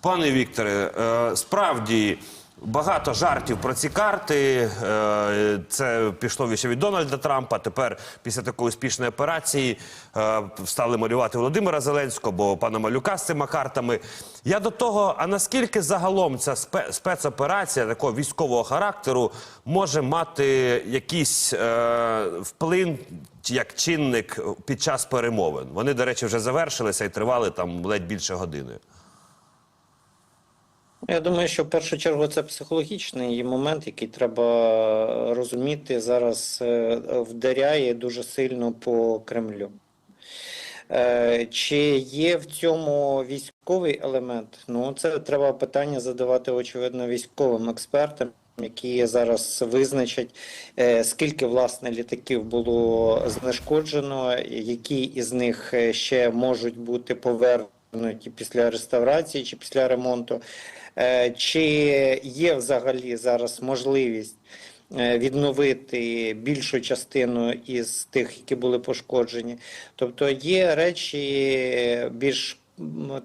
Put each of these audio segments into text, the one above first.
Пане Вікторе, е, справді багато жартів про ці карти. Е, Це пішло ще від Дональда Трампа. Тепер, після такої успішної операції, е, стали малювати Володимира Зеленського, бо пана Малюка з цими картами. Я до того, а наскільки загалом ця спецоперація такого військового характеру може мати якийсь е, вплив як чинник під час перемовин? Вони, до речі, вже завершилися і тривали там ледь більше години. Я думаю, що в першу чергу це психологічний момент, який треба розуміти зараз е, вдаряє дуже сильно по Кремлю. Е, Чи є в цьому військовий елемент? Ну, це треба питання задавати, очевидно, військовим експертам, які зараз визначать, е, скільки власне літаків було знешкоджено, які із них ще можуть бути повернуті після реставрації чи після ремонту. Е, Чи є взагалі зараз можливість е, відновити більшу частину із тих, які були пошкоджені? Тобто є речі більш м,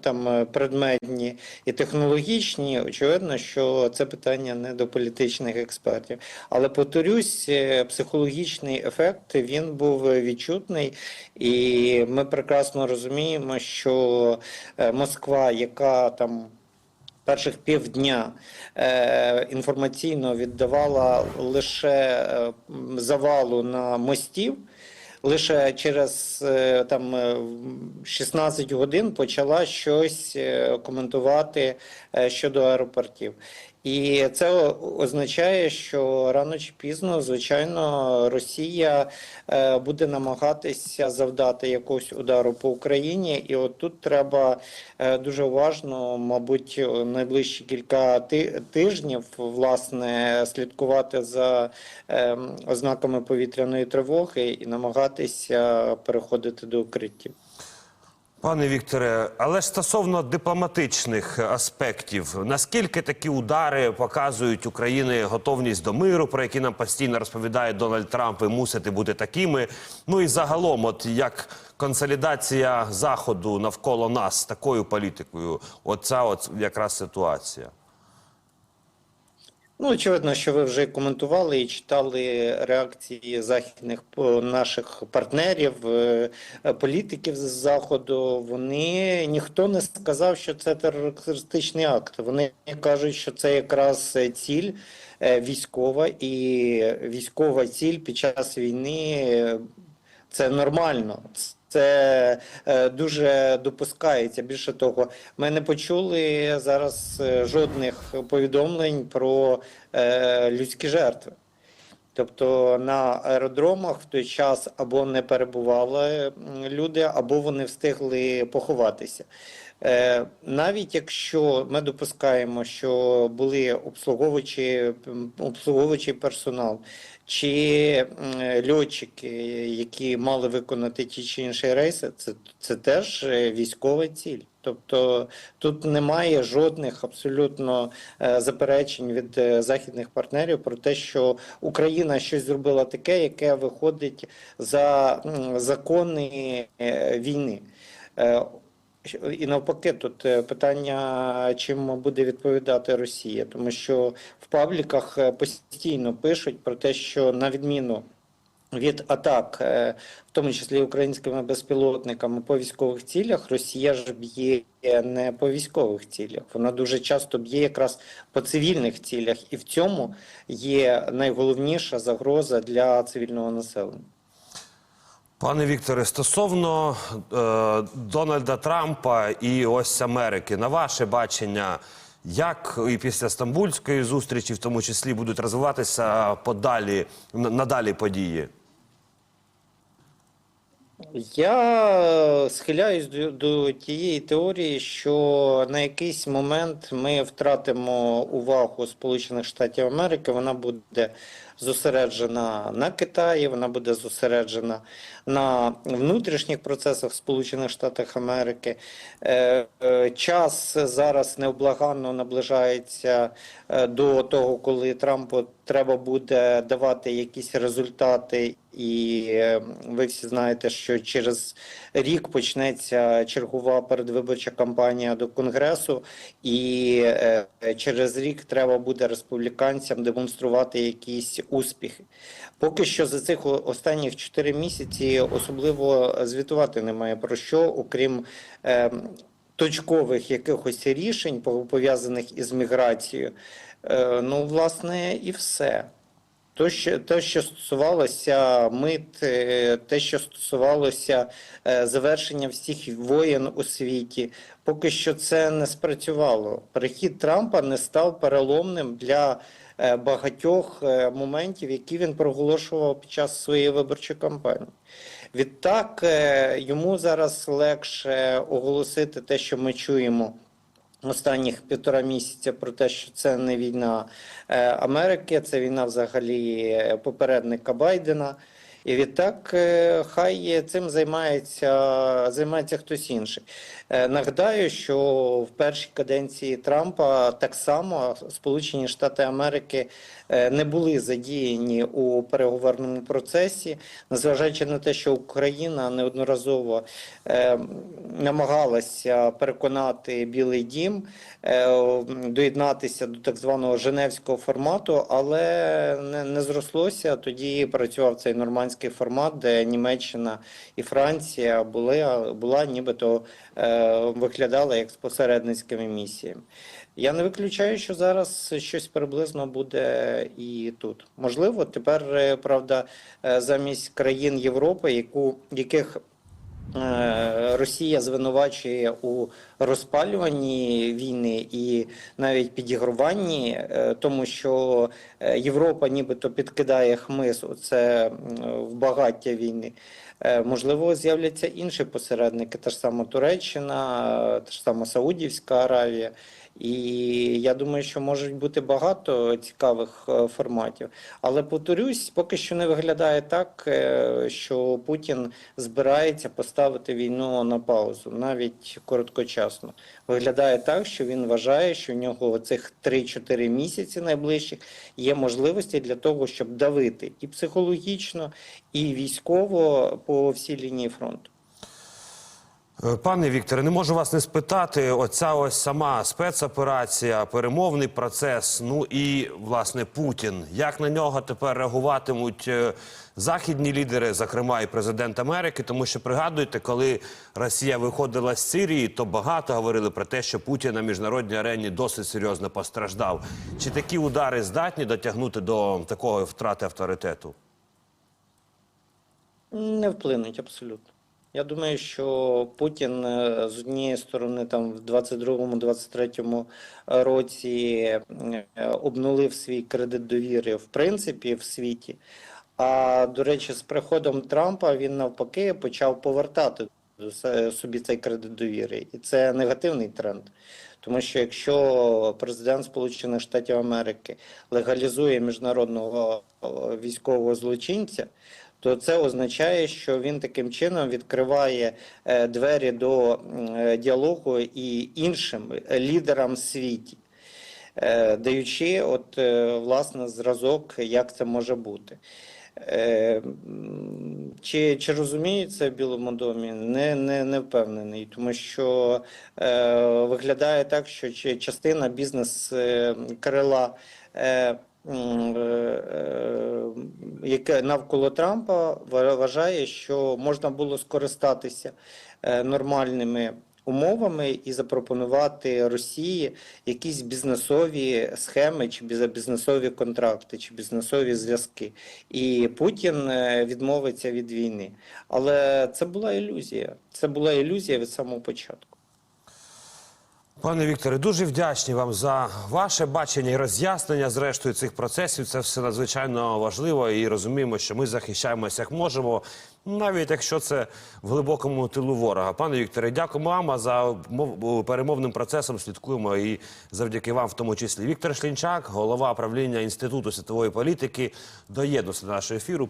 там е, предметні і технологічні. Очевидно, що це питання не до політичних експертів. Але повторюсь, е, психологічний ефект він був відчутний, і ми прекрасно розуміємо, що е, Москва, яка там перших півдня е, інформаційно віддавала лише завалу на мостів. Лише через е, там е, 16 годин почала щось е, коментувати е, щодо аеропортів. І це означає, що рано чи пізно, звичайно, Росія е, буде намагатися завдати якогось удару по Україні, і от тут треба е, дуже уважно, мабуть, найближчі кілька тижнів власне слідкувати за ем, ознаками повітряної тривоги і намагатися переходити до укриттів. Пане Вікторе, але стосовно дипломатичних аспектів, наскільки такі удари показують України готовність до миру, про які нам постійно розповідає Дональд Трамп, і мусити бути такими. Ну і загалом, от як консолідація заходу навколо нас такою політикою, оця от якраз ситуація. Ну, очевидно, що ви вже коментували і читали реакції західних наших партнерів, е, е, політиків з заходу. Вони ніхто не сказав, що це терористичний акт. Вони кажуть, що це якраз е, ціль е, військова, і військова ціль під час війни е, це нормально. Це е, дуже допускається. Більше того, ми не почули зараз е, жодних повідомлень про е, людські жертви. Тобто на аеродромах в той час або не перебували люди, або вони встигли поховатися. Е, Навіть якщо ми допускаємо, що були обслуговуючі, м, обслуговуючий персонал чи льотчики, які мали виконати ті чи інші рейси, це, це теж е, військова ціль. Тобто тут немає жодних абсолютно е, заперечень від західних партнерів про те, що Україна щось зробила таке, яке виходить за закони війни. І навпаки, тут е, питання, чим буде відповідати Росія, тому що в пабліках е, постійно пишуть про те, що на відміну від атак, е, в тому числі українськими безпілотниками по військових цілях, Росія ж б'є не по військових цілях. Вона дуже часто б'є якраз по цивільних цілях, і в цьому є найголовніша загроза для цивільного населення. Пане Вікторе, стосовно е, Дональда Трампа і ось Америки, на ваше бачення, як і після стамбульської зустрічі, в тому числі, будуть розвиватися подалі надалі події? Я схиляюсь до, до тієї теорії, що на якийсь момент ми втратимо увагу Сполучених Штатів Америки. Вона буде зосереджена на Китаї, вона буде зосереджена на внутрішніх процесах Сполучених Штатах Америки. Е, е, Час зараз невблаганно наближається е, до того, коли Трампу треба буде давати якісь результати, і е, ви всі знаєте, що через рік почнеться чергова передвиборча кампанія до Конгресу, і е, через рік треба буде республіканцям демонструвати якісь успіхи. Поки що за цих останніх 4 місяці особливо звітувати немає про що, окрім е, точкових якихось рішень, пов'язаних із міграцією. Е, ну, власне, і все. То, що, те, що стосувалося мит, е, те, що стосувалося е, завершення всіх воєн у світі, поки що це не спрацювало. Перехід Трампа не став переломним для е, багатьох е, моментів, які він проголошував під час своєї виборчої кампанії. Відтак е, йому зараз легше оголосити те, що ми чуємо останніх півтора місяця про те, що це не війна е, Америки, це війна взагалі е, попередника Байдена. І відтак е, хай цим займається, займається хтось інший. Е, Нагадаю, що в першій каденції Трампа так само Сполучені Штати Америки е, не були задіяні у переговорному процесі, незважаючи на те, що Україна неодноразово намагалася переконати Білий Дім доєднатися до так званого Женевського формату, але не зрослося. Тоді працював цей нормандський формат, де Німеччина і Франція були була нібито е, виглядала як з посередницькими місіями. Я не виключаю, що зараз щось приблизно буде і тут. Можливо, тепер е, правда, е, замість країн Європи, яку яких Росія звинувачує у розпалюванні війни і навіть підігруванні, е, тому що е, Європа нібито підкидає хмиз це в багаття війни. Е, Можливо, з'являться інші посередники, та ж сама Туреччина, та ж сама Саудівська Аравія. І я думаю, що можуть бути багато цікавих е, форматів. Але повторюсь, поки що не виглядає так, е, що Путін збирається поставити війну на паузу, навіть короткочасно. Виглядає так, що він вважає, що в нього цих 3-4 місяці найближчих є можливості для того, щоб давити і психологічно, і військово по всій лінії фронту. Е, Пане Вікторе, не можу вас не спитати. Оця ось сама спецоперація, перемовний процес. Ну і власне Путін. Як на нього тепер реагуватимуть е, західні лідери, зокрема і президент Америки? Тому що пригадуєте, коли Росія виходила з Сирії, то багато говорили про те, що Путін на міжнародній арені досить серйозно постраждав. Чи такі удари здатні дотягнути до такої втрати авторитету? Не вплинуть абсолютно. Я думаю, що Путін е, з однієї сторони там в 22-23 році е, обнулив свій кредит довіри в принципі в світі. А до речі, з приходом Трампа він навпаки почав повертати собі цей кредит довіри, і це негативний тренд. Тому що якщо президент Сполучених Штатів Америки легалізує міжнародного військового злочинця, то це означає, що він таким чином відкриває е, двері до е, діалогу і іншим лідерам світі, е, даючи от е, власне зразок, як це може бути. Е, Чи, чи розуміють це в Білому домі? Не, не, не впевнений, тому що е, виглядає так, що частина бізнес-крила е, м, е, е, яке навколо Трампа вважає, що можна було скористатися е, нормальними умовами і запропонувати Росії якісь бізнесові схеми, чи біз- бізнесові контракти, чи бізнесові зв'язки. І Путін е, відмовиться від війни. Але це була ілюзія. Це була ілюзія від самого початку. Пане Вікторе, дуже вдячні вам за ваше бачення і роз'яснення зрештою цих процесів. Це все надзвичайно важливо і розуміємо, що ми захищаємося як можемо, навіть якщо це в глибокому тилу ворога. Пане Вікторе, дякуємо вам за перемовним процесом. Слідкуємо і завдяки вам, в тому числі. Віктор Шлінчак, голова правління інституту світової політики, доєднувся до нашого ефіру.